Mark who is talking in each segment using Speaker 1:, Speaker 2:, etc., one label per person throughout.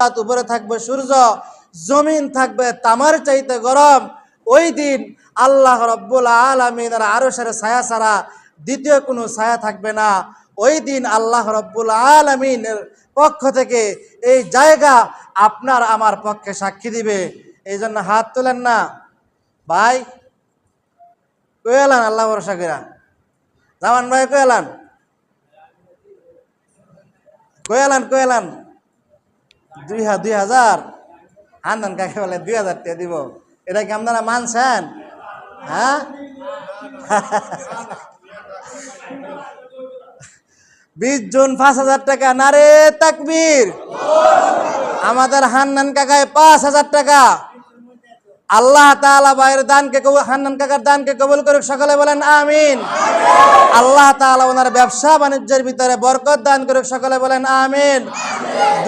Speaker 1: রাত উপরে থাকবে সূর্য, জমিন থাকবে তামার চাইতে গরম। ওই দিন আল্লাহ রব্বুল আলমিনের আরশের ছায়া ছাড়া দ্বিতীয় কোনো ছায়া থাকবে না। ওই দিন আল্লাহ রব্বুল আলমিনের পক্ষ থেকে এই জায়গা আপনার আমার পক্ষে সাক্ষী দিবে। এই জন্য হাত তোলেন না। ভাই, কই এলান আল্লাহ ভরসা কইরা? জামান ভাই এলান, কই এলান? দুই দুই হাজার? আনন্দ কাকে বলে? দুই হাজার টাকা দিব। এটা কি আপনারা মানছেন? হ্যাঁ? বিশ জুন পাঁচ হাজার টাকা, নারে তাকবীর। আমাদের হান্নান কাকায় পাঁচ হাজার টাকা। আল্লাহ তাআলা ভাইয়ের দানকে কবুল, হান্নান কাকার দানকে কবুল করুক, সকলে বলেন আমিন। আল্লাহ তাআলা ওনার ব্যবসা বাণিজ্যের ভিতরে বরকত দান করুক, সকলে বলেন আমিন।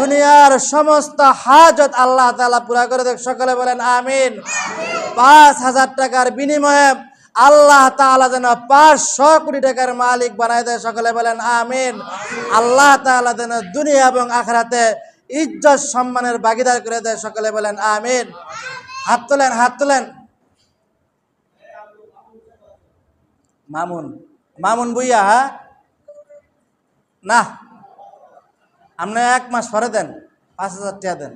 Speaker 1: দুনিয়ার সমস্ত হাজত আল্লাহ তাআলা পুরা করে দেখ, সকলে বলেন আমিন। পাঁচ হাজার টাকার বিনিময়ে আল্লাহ তাআলা যেন পাঁচশো কোটি টাকার মালিক বানায় দেয়, সকলে বলেন আমিন। আল্লাহ তাআলা যেন দুনিয়া এবং আখরাতে ইজ্জত সম্মানের ভাগিদার করে দেয়, সকলে বলেন আমিন। হাত তোলেন হাত তোলেন। মামুন মামুন বুইয়া হ্যাঁ না। আপনি এক মাস সরে দেন, পাঁচ হাজার টাকা দেন।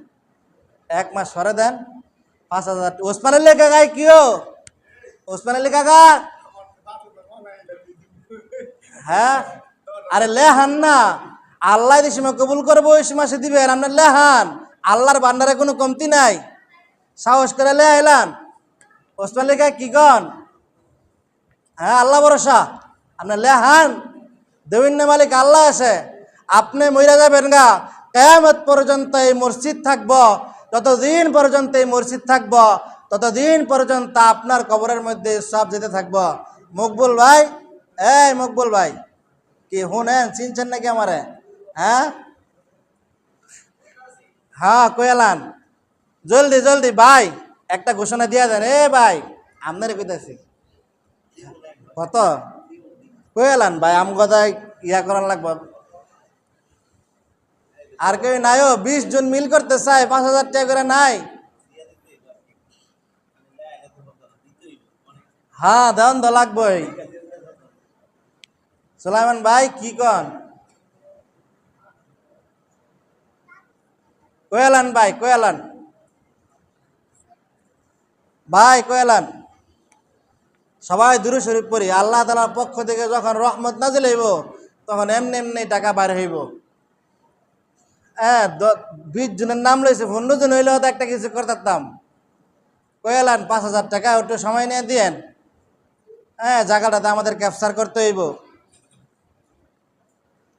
Speaker 1: এক মাস সরে দেন, পাঁচ হাজার ওসমান আলী কাকাই কিও ওসমান আলী কাকা হ্যাঁ? আরে লেহান না। আল্লাহ সময় কবুল করব, ওই মাসে দিবেন। আপনার লেহান। আল্লাহর বান্ডারে কোনো কমতি নাই। সাহস করে লে আইলান ওসমান আলী কি কন? হ্যাঁ আল্লাহ ভরসা। আপনার লে হান। দেবিন মালিক, আল্লাহ আছে। আপনি মইরা যাবেন গা। কেয়ামত পর্যন্ত এই মসজিদ থাকব। যতদিন পর্যন্ত এই মসজিদ থাকব, ততদিন পর্যন্ত আপনার কবরের মধ্যে সব যেতে থাকব। মকবুল ভাই? এই মকবুল ভাই, কি শুনেন? চিনছেন নাকি আমারে? হ্যাঁ? হ্যাঁ কয়ালান জলদি জলদি, ভাই, একটা ঘোষণা দিয়া দেন। এ, ভাই আপনারে কইতাছি কত? কয়ালান ভাই আম কথায় ইয়া করার লাগবে। আর কেউ নাইও বিশ জন মিল করতে চায়, পাঁচ হাজার টাকা করে নাই। হ্যাঁ দেন তো লাগবই। সুলাইমান ভাই, কি কন? কয়ালান ভাই কয়ালান ভাই কয়ালান সবাই দূরে শরীফ পড়ি। আল্লাহ তালার পক্ষ থেকে যখন রহমত নাজিল হইব, তখন এমনি এমনি টাকা বার হইব। হ্যাঁ বিশ জনের নাম লইছে, পনেরো জন হইলেও তো একটা কিছু করতাম কয়ালান পাঁচ হাজার টাকা একটু সময় নিয়ে দিয়েন। হ্যাঁ জায়গাটাতে আমাদের ক্যাপচার করতে হইব।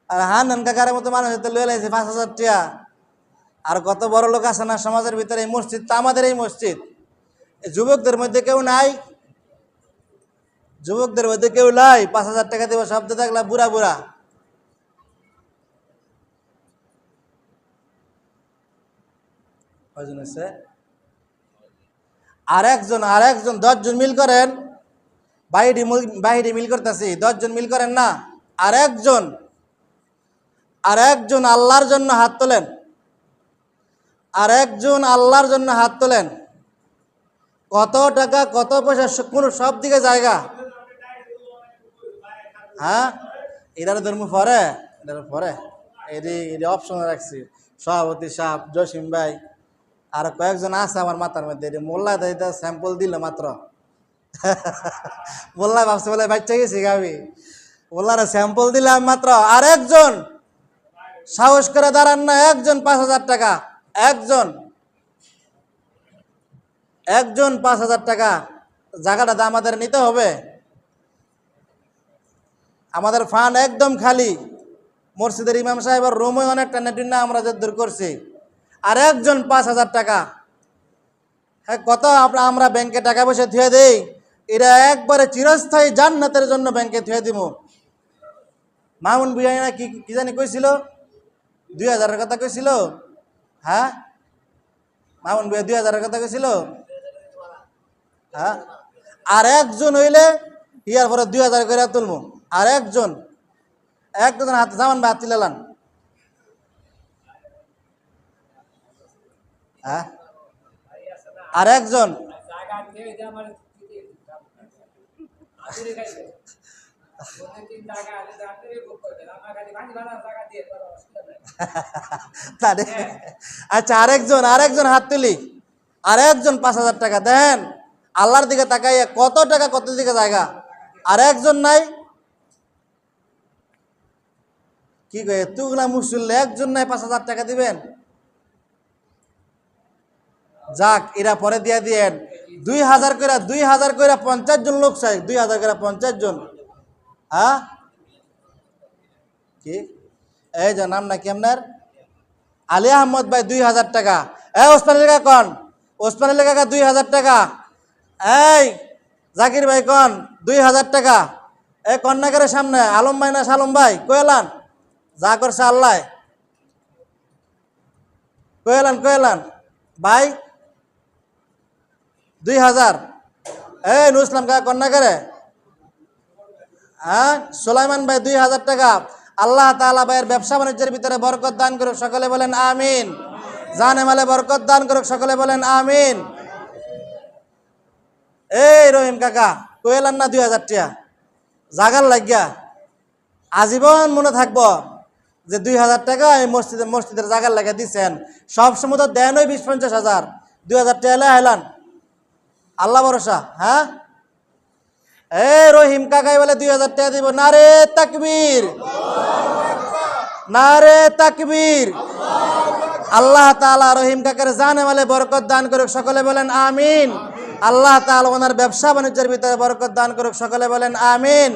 Speaker 1: আর হান কাকারের মতো মানুষ তো লয়ে লাইছে পাঁচ হাজার টাকা। আর কত বড় লোক আছে না, সমাজের ভিতরে এই মসজিদ তো আমাদের এই মসজিদ। যুবকদের মধ্যে কেউ নাই। যুবকদের মধ্যে কেউ নাই। পাঁচ হাজার টাকা দেবো শব্দ থাকলা বুড়া বুড়া। আর একজন আর একজন দশজন মিল করেন। বাইরে বাইরে মিল করতেছি। দশজন মিল করেন না। আর একজন আর একজন আল্লাহর জন্য হাত তোলেন। আর একজন আল্লাহর জন্য হাত তোলেন। কত টাকা, কত পয়সা কোন সব দিকে জায়গা? হ্যাঁ? এটার ধর্ম পরে? এটার পরে? এটি এটি অপশন রাখছি। সভাপতি সাহেব, জসিম ভাই, আর কয়েকজন আছে আমার মাথার মধ্যে। এটি মোল্লা দাইটা স্যাম্পল দিল মাত্র। মোল্লা ভাবছে বলে বাচ্চা গেছি গাবি মোল্লার স্যাম্পল দিলাম মাত্র। আর একজন সাহস করে দাঁড়ান না, একজন পাঁচ হাজার টাকা। একজন! একজন পাঁচ হাজার টাকা জায়গাটা আমাদের নিতে হবে। আমাদের ফান্ড একদম খালি। মসজিদের ইমাম সাহেবের রুমে অনেকটা নেটিন না আমরা দূর করছি। আর একজন পাঁচ হাজার টাকা। হ্যাঁ কত আমরা ব্যাংকে টাকা পয়সা থুয়ে দেই? এটা একবারে চিরস্থায়ী জান্নাতের জন্য ব্যাংকে থুয়ে দিব। মামুন বিয়াইনা কি কি জানি কইছিল? দুই হাজারের কথা কইছিল? হ্যাঁ? মামুন বিয়া দুই হাজারের কথা কইছিল? হ্যাঁ? আর একজন হইলে ইয়ার পরে দুই হাজার করে তুলবো আর একজন একজন হাতে জামান বা হাত হ্যাঁ? আর একজন আচ্ছা আরেকজন আরেকজন হাত তুলি। আর একজন পাঁচ হাজার টাকা, দেন। আল্লাহর দিকে তাকাইয়া কত টাকা কত দিকে জায়গা? আর একজন নাই। কি কয়ে তুগলা মুসুল্লে একজন নাই পাঁচ হাজার টাকা দিবেন? যাক, এরা পরে দিয়া দিয়েন। দুই হাজার করে দুই হাজার করে পঞ্চাশ জন লোক চাই। দুই হাজার করে পঞ্চাশ জন। হ্যাঁ? কি? এই যে নাম নাকি আপনার? আলী আহমদ ভাই, দুই হাজার টাকা। এ, ওসমান লেখা কন। ওসমান লেখা দুই হাজার টাকা। এই, জাকির ভাই কন, দুই হাজার টাকা। এ কন্যাকারের সামনে, আলম ভাই না সালম ভাই? কয়েলান যা করছে আল্লাহ। কয়েলান কয়েলান ভাই, দুই হাজার। এই নুসলাম কা কন্যাকারে। হ্যাঁ সোলাইমান ভাই, দুই হাজার টাকা। আল্লাহ তাআলা ভাইয়ের ব্যবসা বাণিজ্যের ভিতরে বরকত দান করুক, সকলে বলেন আমিন। জানে মালে বরকত দান করুক, সকলে বলেন আমিন। এই রহিম কাকা কইলাম না দুই হাজার টিয়া জাগার লাগিয়া। আজীবন মনে থাকব যে দুই হাজার টাকা এই মসজিদে মসজিদের জাগার লাগিয়া দিচ্ছেন সব সময় তো দেন ওই বিশ পঞ্চাশ হাজার। দুই হাজার টাকা হেলান আল্লাহ ভরসা হ্যাঁ? এ রহিম কাকাই বলে দুই হাজার টাকা দিব। না রে তাকবীর। না রে তাকবীর। আল্লাহ তাআলা রহিম কাকার জানে বলে বরকত দান করুক। সকলে বলেন আমিন। আল্লাহ তাআলা ওনার ব্যবসা বাণিজ্যের ভিতরে বরকত দান করুক, সকলে বলেন আমিন।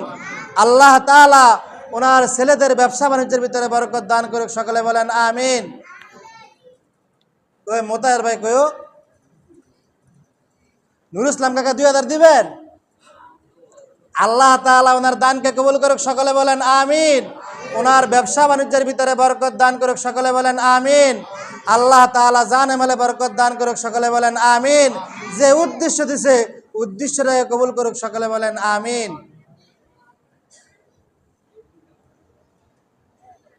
Speaker 1: আল্লাহ তাআলা ওনার ছেলেদের ব্যবসা বাণিজ্যের ভিতরে বরকত দান করুক, সকলে বলেন আমিন। কই মোতায়ের ভাই কয়ো নুর ইসলাম কাকা দুই হাজার দিবেন? আল্লাহ তাআলা ওনার দানকে কবুল করুক, সকলে বলেন আমিন। ওনার ব্যবসা বাণিজ্যের ভিতরে বরকত দান করুক, সকলে বলেন আমিন। আল্লাহ তাআলা জানে মালে বরকত দান করুক, সকলে বলেন আমিন। যে উদ্দেশ্য দিছে উদ্দেশ্যটাকে কবুল করুক, সকলে বলেন আমিন।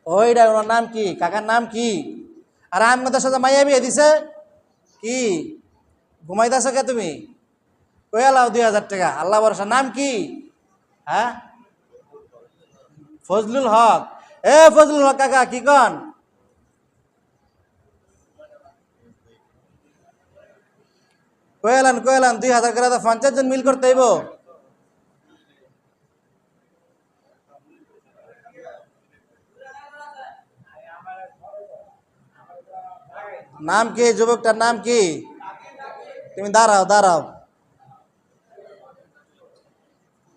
Speaker 1: ওইটা ওনার নাম কি? কাকার নাম কি? আর আহমেদের সাথে মাইয়া বিয়ে দিছে? কি? ঘুমাইতেছ কে তুমি? কই আলাও দুই হাজার টাকা। আল্লাহ ভরসা নাম কি? হ্যাঁ? ফজলুল হক। এ ফজলুল হক কাকা, কি কন? কয়েলান কয়েলান দুই হাজার করে পঞ্চাশ জন মিল করতে হইব। নাম কি, যুবকটার নাম কি? তুমি দাঁড়াও দাঁড়াও।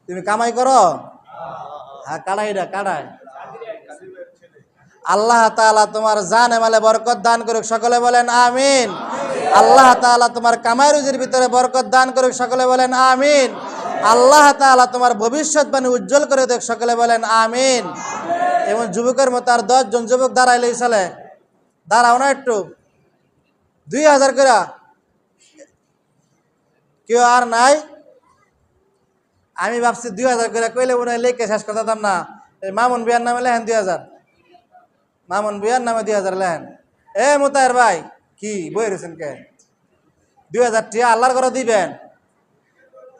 Speaker 1: তুমি কামাই করো? হ্যাঁ কাড়াইটা কাড়াই। আল্লাহ তাআলা তোমার জানে মালে বরকত দান করুক, সকলে বলেন আমিন। আল্লাহ তাআলা তোমার কামাই রুজির ভিতরে বরকত দান করুক, সকলে বলেন আমিন। আল্লাহ তাআলা তোমার ভবিষ্যৎ বাণী উজ্জ্বল করে দেখ, সকলে বলেন আমিন। এবং যুবকের মতো আর দশজন যুবক দাঁড়াইলেই চলে। দাঁড়াও না একটু। দুই হাজার করে। কেউ আর নাই? আমি ভাবছি দুই হাজার করে, কইলে মনে হয় লেখে শেষ করতাম না। মামুন বিয়ার নামে লেহেন দুই হাজার। মামুন বিয়ার নামে দুই হাজার লেহেন এ মোতায়ের ভাই কি বই রয়েছেন কে? দুই হাজার টিয়া আল্লাহর করে দিবেন।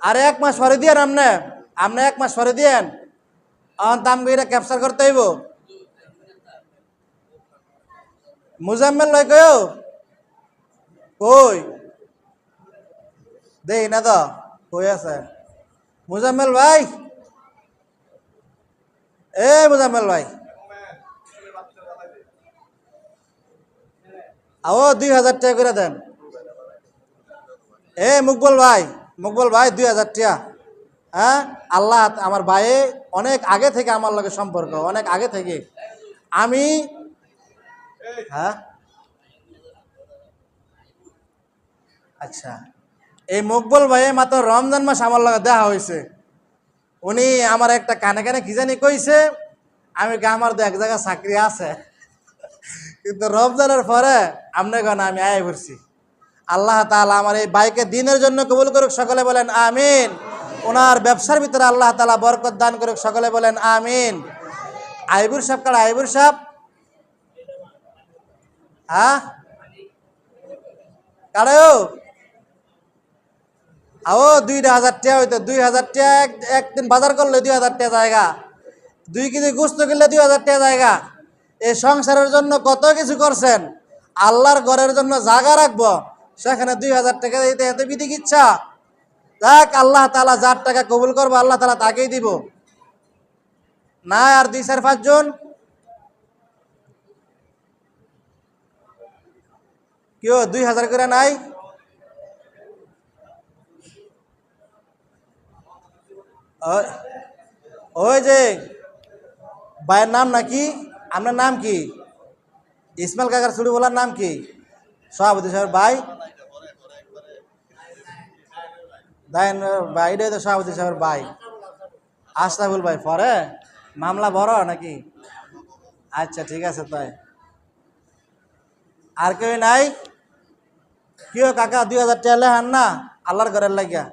Speaker 1: আর এক মাস পরে দিয়েন আমনে। আমনে এক মাস পরে দিয়েন। অন দাম এটা ক্যাপচার করতে হইব। মুজাম্মেল ভাই কয়ও কই? দেই না তো, কই আছে? মুজাম্মেল ভাই? এ মুজাম্মেল ভাই। আও দুই হাজার টাকা করে দেন। এ মুকবল ভাই মুকবল ভাই, দুই হাজার টাকা। হ্যাঁ? আল্লাহ আমার ভাইয়ে অনেক আগে থেকে আমার লগে সম্পর্ক, অনেক আগে থেকে। আমি হ্যাঁ? আচ্ছা। এই মকবল ভাই মাত্র রমজান মাস আমার লগে দেখা হয়েছে উনি আমার একটা কানে কানে কি জানি কইছে, আমি আমার তো এক জায়গায় চাকরি আছে। কিন্তু রমজানের পরে আপনি কেন আমি আয় করছি আল্লাহ তাআলা আমার এই বাইকে দিনের জন্য কবুল করুক, সকলে বলেন আমিন। ওনার ব্যবসার ভিতরে আল্লাহ তাআলা বরকত দান করুক, সকলে বলেন আমিন। আইবুর সাহেব কার? আইবুর সাহেব? হ্যাঁ? কারে আও, দুইটা হাজার টাকা হইতো, দুই হাজার টাকা এক- একদিন বাজার করলে দুই হাজার টাকা জায়গা। দুই কেজি গুস্ত কিনলে দুই হাজার টাকা জায়গা। এই সংসারের জন্য কত কিছু করছেন? আল্লাহর ঘরের জন্য জায়গা রাখব। সেখানে দুই হাজার টাকা দিতে এত বিধি ইচ্ছা? যাক, আল্লাহ তালা যার টাকা কবুল করব, আল্লাহ তালা তাকেই দিব। না, আর দুই চার পাঁচজন কেউ দুই হাজার করে নাই? ওই- ওই যে ভাইয়ের নাম নাকি? আপনার নাম কি? ইসমাইল কাকার ছুটি বলার নাম কি? সভাপতি সাহেব, ভাই। ভাই, এটাই তো সভাপতি সাহেবের ভাই। আশরাফুল ভাই পরে মামলা বড় নাকি? আচ্ছা ঠিক আছে, তাই। আর কেউ নাই? কেউ কাকা, দুই হাজার টাকা হান না? আল্লাহর ঘরের লাগিয়া।